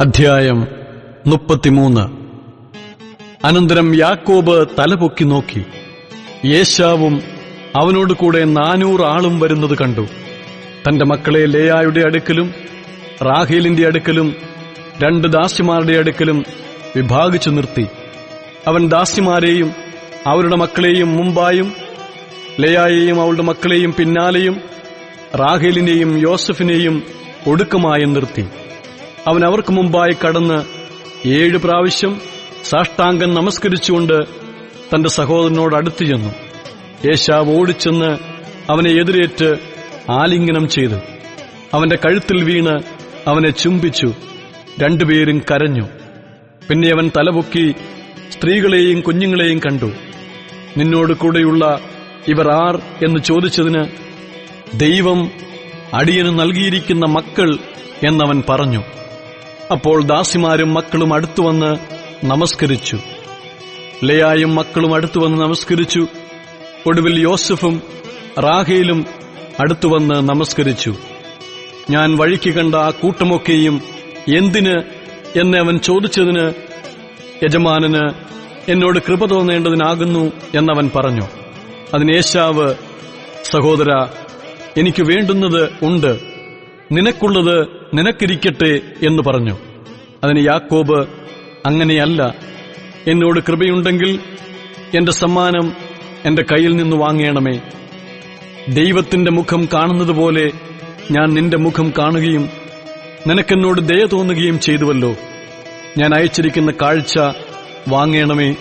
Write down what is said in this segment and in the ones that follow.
അധ്യായം മുപ്പത്തിമൂന്ന്. അനന്തരം യാക്കോബ് തലപൊക്കി നോക്കി. യേശാവും അവനോട് കൂടെ നാനൂറ് ആളും വരുന്നത് കണ്ടു. തന്റെ മക്കളെ ലേയായുടെ അടുക്കലും റാഹേലിന്റെ അടുക്കലും രണ്ട് ദാസിമാരുടെ അടുക്കലും വിഭാഗിച്ചു നിർത്തി. അവൻ ദാസിമാരെയും അവരുടെ മക്കളെയും മുമ്പായും ലേയായെയും അവളുടെ മക്കളെയും പിന്നാലെയും റാഹേലിനെയും യോസഫിനെയും ഒടുക്കമായും നിർത്തി. അവൻ അവർക്ക് മുമ്പായി കടന്ന് ഏഴ് പ്രാവശ്യം സാഷ്ടാംഗം നമസ്കരിച്ചുകൊണ്ട് തന്റെ സഹോദരനോട് അടുത്തു ചെന്നു. യേശാവ് ഓടിച്ചെന്ന് അവനെ എതിരേറ്റ് ആലിംഗനം ചെയ്തു. അവന്റെ കഴുത്തിൽ വീണ് അവനെ ചുംബിച്ചു. രണ്ടുപേരും കരഞ്ഞു. പിന്നെ അവൻ തലപൊക്കി സ്ത്രീകളെയും കുഞ്ഞുങ്ങളെയും കണ്ടു. നിന്നോട് കൂടെയുള്ള ഇവർ ആർ എന്ന് ചോദിച്ചതിന് ദൈവം അടിയന് നൽകിയിരിക്കുന്ന മക്കൾ എന്നവൻ പറഞ്ഞു. അപ്പോൾ ദാസിമാരും മക്കളും അടുത്തുവന്ന് നമസ്കരിച്ചു. ലയായും മക്കളും അടുത്തുവന്ന് നമസ്കരിച്ചു. ഒടുവിൽ യോസഫും റാഹയിലും അടുത്തുവന്ന് നമസ്കരിച്ചു. ഞാൻ വഴിക്ക് കണ്ട ആ കൂട്ടമൊക്കെയും എന്തിന് എന്നെ അവൻ ചോദിച്ചതിന് യജമാനന് എന്നോട് കൃപ തോന്നേണ്ടതിനാകുന്നു എന്നവൻ പറഞ്ഞു. അതിനേശാവ് സഹോദര എനിക്ക് വേണ്ടുന്നത് ഉണ്ട്. നിനക്കുള്ളത് നിനക്കിരിക്കട്ടെ എന്ന് പറഞ്ഞു. അതിന് യാക്കോബ് അങ്ങനെയല്ല. എന്നോട് കൃപയുണ്ടെങ്കിൽ എന്റെ സമ്മാനം എന്റെ കയ്യിൽ നിന്ന് വാങ്ങേണമേ. ദൈവത്തിന്റെ മുഖം കാണുന്നതുപോലെ ഞാൻ നിന്റെ മുഖം കാണുകയും നിനക്കെന്നോട് ദയ തോന്നുകയും ചെയ്തുവല്ലോ. ഞാൻ അയച്ചിരിക്കുന്ന കാഴ്ച വാങ്ങേണമേ.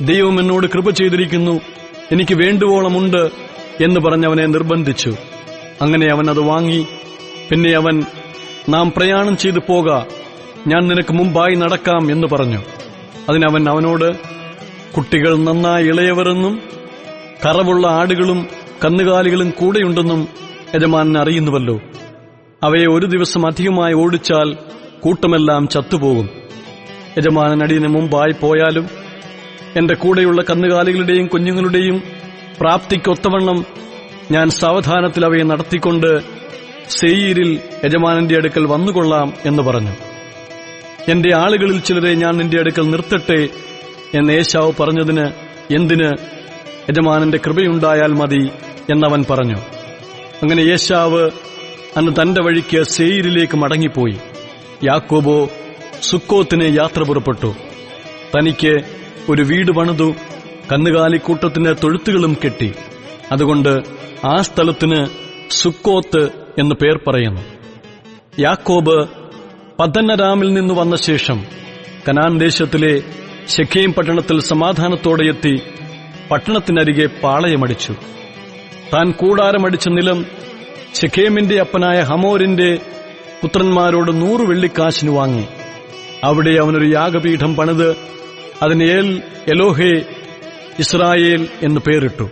ദൈവം എന്നോട് കൃപ ചെയ്തിരിക്കുന്നു. എനിക്ക് വേണ്ടുവോളമുണ്ട് എന്ന് പറഞ്ഞവനെ നിർബന്ധിച്ചു. അങ്ങനെ അവൻ അത് വാങ്ങി. പിന്നെ അവൻ നാം പ്രയാണം ചെയ്തു പോക. ഞാൻ നിനക്ക് മുമ്പായി നടക്കാം എന്ന് പറഞ്ഞു. അതിനവൻ അവനോട് കുട്ടികൾ നന്നായി ഇളയവരെന്നും കറവുള്ള ആടുകളും കന്നുകാലികളും കൂടെയുണ്ടെന്നും യജമാനൻ അറിയുന്നുവല്ലോ. അവയെ ഒരു ദിവസം അധികമായി ഓടിച്ചാൽ കൂട്ടമെല്ലാം ചത്തുപോകും. യജമാനൻ അടിയന് മുമ്പായി പോയാലും എന്റെ കൂടെയുള്ള കന്നുകാലികളുടെയും കുഞ്ഞുങ്ങളുടെയും പ്രാപ്തിക്കൊത്തവണ്ണം ഞാൻ സാവധാനത്തിൽ അവയെ നടത്തിക്കൊണ്ട് സെയ്യീരിൽ യജമാനന്റെ അടുക്കൽ വന്നുകൊള്ളാം എന്ന് പറഞ്ഞു. എന്റെ ആളുകളിൽ ചിലരെ ഞാൻ നിന്റെ അടുക്കൽ നിർത്തട്ടെ എന്ന് ഏശാവ് പറഞ്ഞതിന് എന്തിന് യജമാനന്റെ കൃപയുണ്ടായാൽ മതി എന്നവൻ പറഞ്ഞു. അങ്ങനെ യേശാവ് അന്ന് തന്റെ വഴിക്ക് സെയിരിലേക്ക് മടങ്ങിപ്പോയി. യാക്കോബോ സുക്കോത്തിന് യാത്ര പുറപ്പെട്ടു. തനിക്ക് ഒരു വീട് പണിതു കന്നുകാലിക്കൂട്ടത്തിന് തൊഴുത്തുകളും കെട്ടി. അതുകൊണ്ട് ആ സ്ഥലത്തിന് സുക്കോത്ത് എന്ന് പേർ പറയുന്നു. യാക്കോബ് പതന്നരാമിൽ നിന്ന് വന്ന ശേഷം കനാൻ ദേശത്തിലെ ഷെഖീം പട്ടണത്തിൽ സമാധാനത്തോടെ എത്തി പട്ടണത്തിനരികെ പാളയമടിച്ചു. താൻ കൂടാരമടിച്ച നിലം ഷെഖേമിന്റെ അപ്പനായ ഹമോരിന്റെ പുത്രന്മാരോട് നൂറ് വെള്ളിക്കാശിന് വാങ്ങി. അവിടെ അവനൊരു യാഗപീഠം പണിത് അതിന് ഏൽ എലോഹേ ഇസ്രായേൽ എന്ന് പേരിട്ടു.